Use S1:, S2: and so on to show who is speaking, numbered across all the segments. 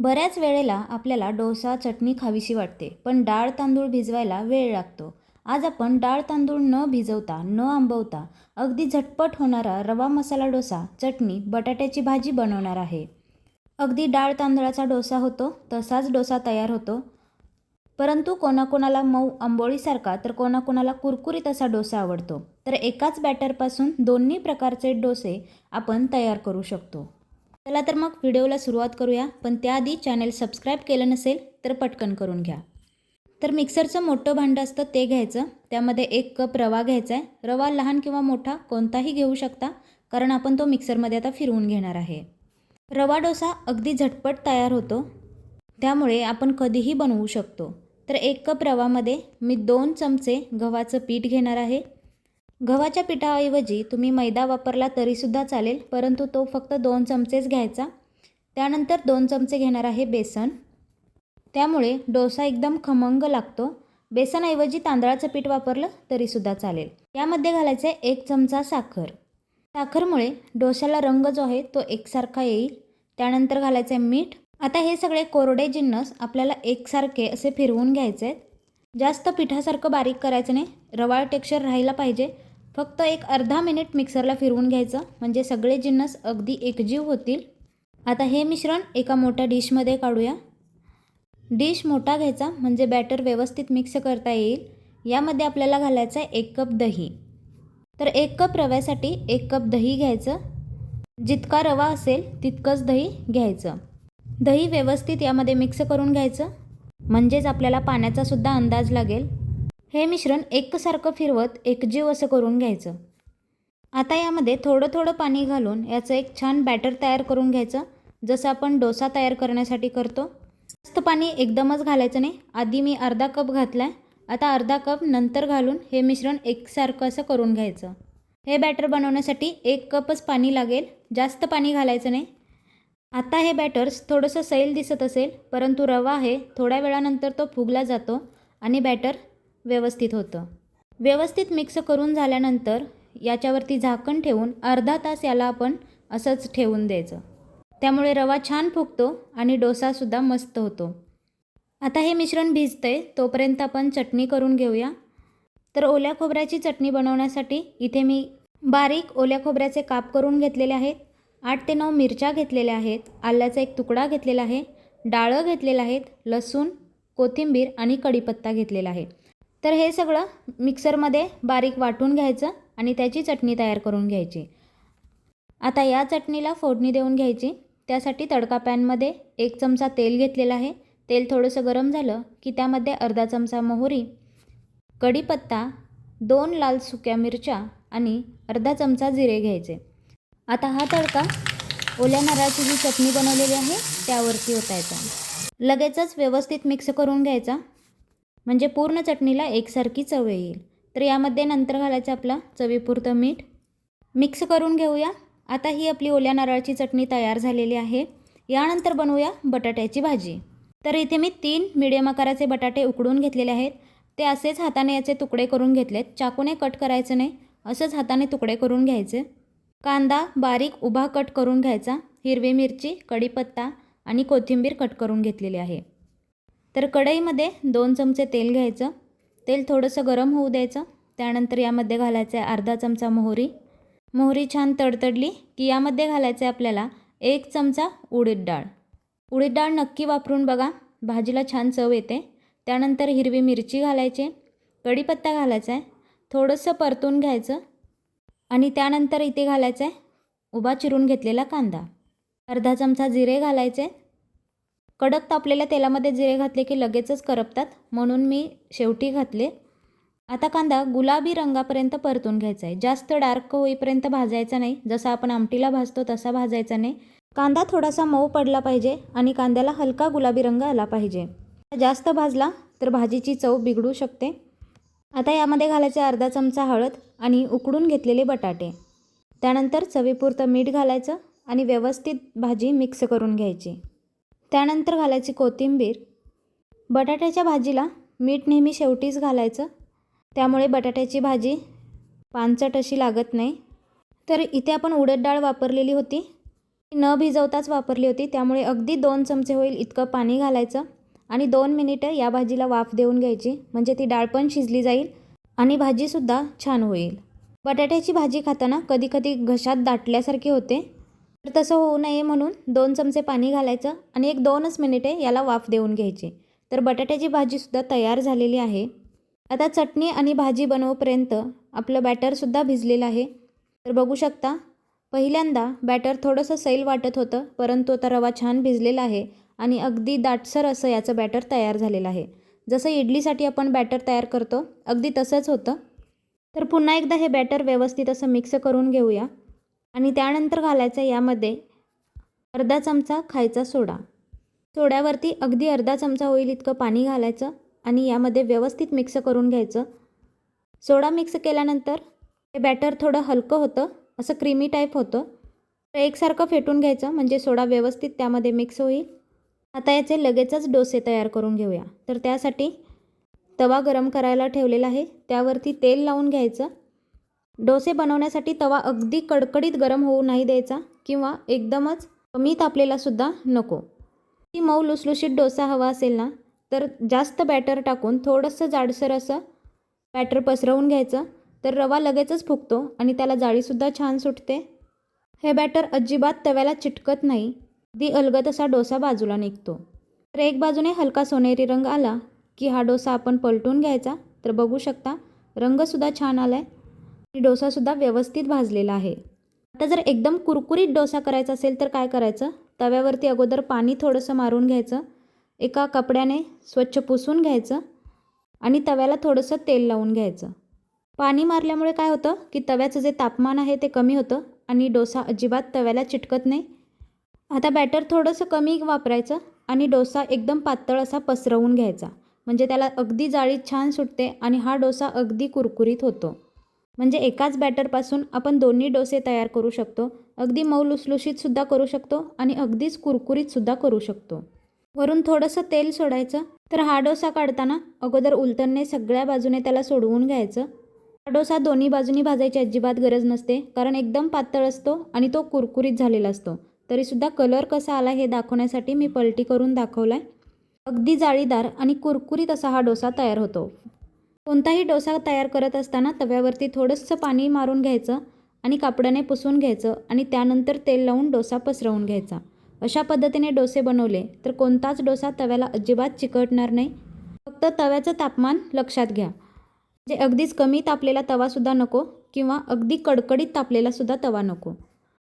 S1: बऱ्याच वेळेला आपल्याला डोसा चटणी खावीशी वाटते पण डाळ तांदूळ भिजवायला वेळ लागतो. आज आपण डाळ तांदूळ न भिजवता न आंबवता अगदी झटपट होणारा रवा मसाला डोसा चटणी बटाट्याची भाजी बनवणार आहे. अगदी डाळ तांदळाचा डोसा होतो तसाच डोसा तयार होतो. परंतु कोणाकोणाला मऊ आंबोळीसारखा तर कोणाकोणाला कुरकुरीत असा डोसा आवडतो. तर एकाच बॅटरपासून दोन्ही प्रकारचे डोसे आपण तयार करू शकतो. चला तर मग व्हिडिओला सुरुवात करूया पण त्याआधी चॅनेल सबस्क्राईब केलं नसेल तर पटकन करून घ्या. तर मिक्सरचं मोठं भांडं असतं ते घ्यायचं. त्यामध्ये एक कप रवा घ्यायचा आहे रवा लहान किंवा मोठा कोणताही घेऊ शकता कारण आपण तो मिक्सरमध्ये आता फिरवून घेणार आहे. रवा डोसा अगदी झटपट तयार होतो. त्यामुळे आपण कधीही बनवू शकतो. तर एक कप रवामध्ये मी दोन चमचे गव्हाचं पीठ घेणार आहे. गव्हाच्या पिठाऐवजी तुम्ही मैदा वापरला तरीसुद्धा चालेल परंतु तो फक्त दोन चमचेच घ्यायचा. त्यानंतर दोन चमचे घेणार आहे बेसन. त्यामुळे डोसा एकदम खमंग लागतो. बेसनऐवजी तांदळाचं पीठ वापरलं तरीसुद्धा चालेल. यामध्ये घालायचे एक चमचा साखर. साखरमुळे डोशाला रंग जो आहे तो एकसारखा येईल. त्यानंतर घालायचं आहे मीठ. आता हे सगळे कोरडे जिन्नस आपल्याला एकसारखे असे फिरवून घ्यायचे आहेत. जास्त पिठासारखं बारीक करायचं नाही. रवाळ टेक्स्चर राहायला पाहिजे. फक्त एक अर्धा मिनिट मिक्सरला फिरवून घ्यायचं. म्हणजे सगळे जिन्नस अगदी एकजीव होतील. आता हे मिश्रण एका मोठ्या डिशमध्ये काढूया. डिश मोठा घ्यायचा म्हणजे बॅटर व्यवस्थित मिक्स करता येईल. यामध्ये आपल्याला घालायचं आहे एक कप दही. तर एक कप रव्यासाठी एक कप दही घ्यायचं. जितका रवा असेल तितकंच दही घ्यायचं. दही व्यवस्थित यामध्ये मिक्स करून घ्यायचं. म्हणजेच आपल्याला पाण्याचासुद्धा अंदाज लागेल. हे मिश्रण एकसारखं फिरवत एकजीव असं करून घ्यायचं. आता यामध्ये थोडं थोडं पाणी घालून याचं एक छान बॅटर तयार करून घ्यायचं जसं आपण डोसा तयार करण्यासाठी करतो. जास्त पाणी एकदमच घालायचं नाही. आधी मी अर्धा कप घातला आहे आता अर्धा कप नंतर घालून हे मिश्रण एकसारखं असं करून घ्यायचं. हे बॅटर बनवण्यासाठी एक कपच पाणी लागेल. जास्त पाणी घालायचं नाही. आता हे बॅटर्स थोडंसं सैल दिसत असेल परंतु रवा आहे. थोड्या वेळानंतर तो फुगला जातो आणि बॅटर व्यवस्थित होतं. व्यवस्थित मिक्स करून झाल्यानंतर याच्यावरती झाकण ठेवून अर्धा तास याला आपण असंच ठेवून द्यायचं. त्यामुळे रवा छान फुगतो आणि डोसासुद्धा मस्त होतो. आता हे मिश्रण भिजतंय तोपर्यंत आपण चटणी करून घेऊया. तर ओल्या खोबऱ्याची चटणी बनवण्यासाठी इथे मी बारीक ओल्या खोबऱ्याचे काप करून घेतलेले आहेत. आठ ते नऊ मिरच्या घेतलेल्या आहेत. आल्याचा एक तुकडा घेतलेला आहे. डाळं घेतलेलं आहेत. लसूण कोथिंबीर आणि कढीपत्ता घेतलेला आहे. तर हे सगळं मिक्सरमध्ये बारीक वाटून घ्यायचं आणि त्याची चटणी तयार करून घ्यायची. आता या चटणीला फोडणी देऊन घ्यायची. त्यासाठी तडका पॅनमध्ये एक चमचा तेल घेतलेलं आहे. तेल थोडंसं गरम झालं की त्यामध्ये अर्धा चमचा मोहरी कढीपत्ता दोन लाल सुक्या मिरच्या आणि अर्धा चमचा जिरे घ्यायचे. आता हा तडका ओल्या नारळाची जी चटणी बनवलेली आहे त्यावरती ओतायचा. लगेचच व्यवस्थित मिक्स करून घ्यायचा. म्हणजे पूर्ण चटणीला एकसारखी चव येईल. तर यामध्ये नंतर घालायचं आपला चवीपुरतं मीठ. मिक्स करून घेऊया. आता ही आपली ओल्या नारळाची चटणी तयार झालेली आहे. यानंतर बनवूया बटाट्याची भाजी. तर इथे मी तीन मिडियम आकाराचे बटाटे उकडून घेतलेले आहेत. ते असेच हाताने याचे तुकडे करून घेतलेत. चाकूने कट करायचं नाही. असंच हाताने तुकडे करून घ्यायचे. कांदा बारीक उभा कट करून घ्यायचा. हिरवी मिरची कढीपत्ता आणि कोथिंबीर कट करून घेतलेली आहे. तर कढईमध्ये दोन चमचे तेल घ्यायचं. तेल थोडंसं गरम होऊ द्यायचं. त्यानंतर यामध्ये घालायचं आहे अर्धा चमचा मोहरी. मोहरी छान तडतडली की यामध्ये घालायचं आहे आपल्याला एक चमचा उडीद डाळ. उडीद डाळ नक्की वापरून बघा. भाजीला छान चव येते. त्यानंतर हिरवी मिरची घालायची. कढीपत्ता घालायचा आहे थोडंसं परतून घ्यायचं. आणि त्यानंतर इथे घालायचं आहे उभा चिरून घेतलेला कांदा. अर्धा चमचा जिरे घालायचे. कडक तापलेल्या तेलामध्ये जिरे घातले की लगेचच करपतात म्हणून मी शेवटी घातले. आता कांदा गुलाबी रंगापर्यंत परतून घ्यायचा आहे. जास्त डार्क होईपर्यंत भाजायचा नाही. जसा आपण आमटीला भाजतो तसा भाजायचा नाही. कांदा थोडासा मऊ पडला पाहिजे आणि कांद्याला हलका गुलाबी रंग आला पाहिजे. जास्त भाजला तर भाजीची चव बिघडू शकते. आता यामध्ये घालायचे अर्धा चमचा हळद आणि उकडून घेतलेले बटाटे. त्यानंतर चवीपुरतं मीठ घालायचं आणि व्यवस्थित भाजी मिक्स करून घ्यायची. त्यानंतर घालायची कोथिंबीर. बटाट्याच्या भाजीला मीठ नेहमी शेवटीच घालायचं. त्यामुळे बटाट्याची भाजी पानचट अशी लागत नाही. तर इथे आपण उडद डाळ वापरलेली होती. न भिजवताच वापरली होती. त्यामुळे अगदी दोन चमचे होईल इतकं पाणी घालायचं आणि दोन मिनिटं या भाजीला वाफ देऊन घ्यायची. म्हणजे ती डाळ पण शिजली जाईल आणि भाजीसुद्धा छान होईल. बटाट्याची भाजी खाताना कधी कधी घशात दाटल्यासारखी होते. तर तसं होऊ नये म्हणून दोन चमचे पाणी घालायचं आणि एक दोनच मिनिटे याला वाफ देऊन घ्यायची. तर बटाट्याची भाजीसुद्धा तयार झालेली आहे. आता चटणी आणि भाजी बनवूपर्यंत आपलं बॅटरसुद्धा भिजलेलं आहे. तर बघू शकता पहिल्यांदा बॅटर थोडंसं सैल वाटत होतं परंतु आता रवा छान भिजलेला आहे आणि अगदी दाटसर असं याचं बॅटर तयार झालेलं आहे. जसं इडलीसाठी आपण बॅटर तयार करतो अगदी तसंच होतं. तर पुन्हा एकदा हे बॅटर व्यवस्थित असं मिक्स करून घेऊया. आणि त्यानंतर घालायचं यामध्ये अर्धा चमचा खायचा सोडा. सोड्यावरती अगदी अर्धा चमचा होईल इतकं पाणी घालायचं आणि यामध्ये व्यवस्थित मिक्स करून घ्यायचं. सोडा मिक्स केल्यानंतर हे बॅटर थोडं हलकं होतं असं क्रीमी टाईप होतं. तर एकसारखं फेटून घ्यायचं म्हणजे सोडा व्यवस्थित त्यामध्ये मिक्स होईल. आता याचे लगेचच डोसे तयार करून घेऊया. तर त्यासाठी तवा गरम करायला ठेवलेला आहे. त्यावरती तेल लावून घ्यायचं. डोसे बनवण्यासाठी तवा अगदी कडकडीत गरम होऊ नाही द्यायचा किंवा एकदमच कमी तापलेलासुद्धा नको. ती मऊ लुसलुशीत डोसा हवा असेल ना तर जास्त बॅटर टाकून थोडंसं जाडसर असं बॅटर पसरवून घ्यायचं. तर रवा लगेचच फुगतो आणि त्याला जाळीसुद्धा छान सुटते. हे बॅटर अजिबात तव्याला चिटकत नाही. ती अलगत असा डोसा बाजूला निघतो. तर एक बाजूने हलका सोनेरी रंग आला की हा डोसा आपण पलटून घ्यायचा. तर बघू शकता रंगसुद्धा छान आला आहे आणि डोसासुद्धा व्यवस्थित भाजलेला आहे. आता जर एकदम कुरकुरीत डोसा करायचा असेल तर काय करायचं? तव्यावरती अगोदर पाणी थोडंसं मारून घ्यायचं. एका कपड्याने स्वच्छ पुसून घ्यायचं आणि तव्याला थोडंसं तेल लावून घ्यायचं. पाणी मारल्यामुळे काय होतं की तव्याचं जे तापमान आहे ते कमी होतं आणि डोसा अजिबात तव्याला चिटकत नाही. आता बॅटर थोडंसं कमी वापरायचं आणि डोसा एकदम पातळ असा पसरवून घ्यायचा. म्हणजे त्याला अगदी जाळी छान सुटते आणि हा डोसा अगदी कुरकुरीत होतो. म्हणजे एकाच बॅटरपासून आपण दोन्ही डोसे तयार करू शकतो. अगदी मऊ लुसलुशीतसुद्धा करू शकतो आणि अगदीच कुरकुरीतसुद्धा करू शकतो. वरून थोडंसं तेल सोडायचं. तर हा डोसा काढताना अगोदर उलटणने सगळ्या बाजूने त्याला सोडवून घ्यायचं. हा डोसा दोन्ही बाजूनी भाजायची अजिबात गरज नसते कारण एकदम पातळ असतो आणि तो कुरकुरीत झालेला असतो. तरीसुद्धा कलर कसा आला हे दाखवण्यासाठी मी पलटी करून दाखवला आहे अगदी जाळीदार आणि कुरकुरीत असा हा डोसा तयार होतो. कोणताही डोसा तयार करत असताना तव्यावरती थोडंसं पाणी मारून घ्यायचं आणि कापडाने पुसून घ्यायचं आणि त्यानंतर तेल लावून डोसा पसरवून घ्यायचा. अशा पद्धतीने डोसे बनवले तर कोणताच डोसा तव्याला अजिबात चिकटणार नाही. फक्त तव्याचं तापमान लक्षात घ्या. जे अगदीच कमी तापलेला तवासुद्धा नको किंवा अगदी कडकडीत तापलेलासुद्धा तवा नको.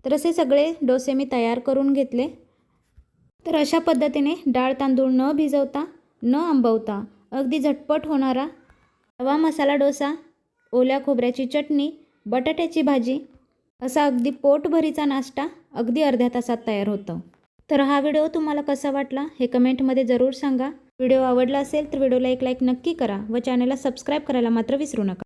S1: तर असे सगळे डोसे मी तयार करून घेतले. तर अशा पद्धतीने डाळ तांदूळ न भिजवता न आंबवता अगदी झटपट होणारा रवा मसाला डोसा ओल्या खोबऱ्याची चटणी बटाट्याची भाजी असा अगदी पोटभरीचा नाश्ता अगदी अर्ध्या तासात तयार होतो. तर हा व्हिडिओ तुम्हाला कसा वाटला हे कमेंटमध्ये जरूर सांगा. व्हिडिओ आवडला असेल तर व्हिडिओला एक लाईक नक्की करा व चॅनलला सबस्क्राईब करायला मात्र विसरू नका.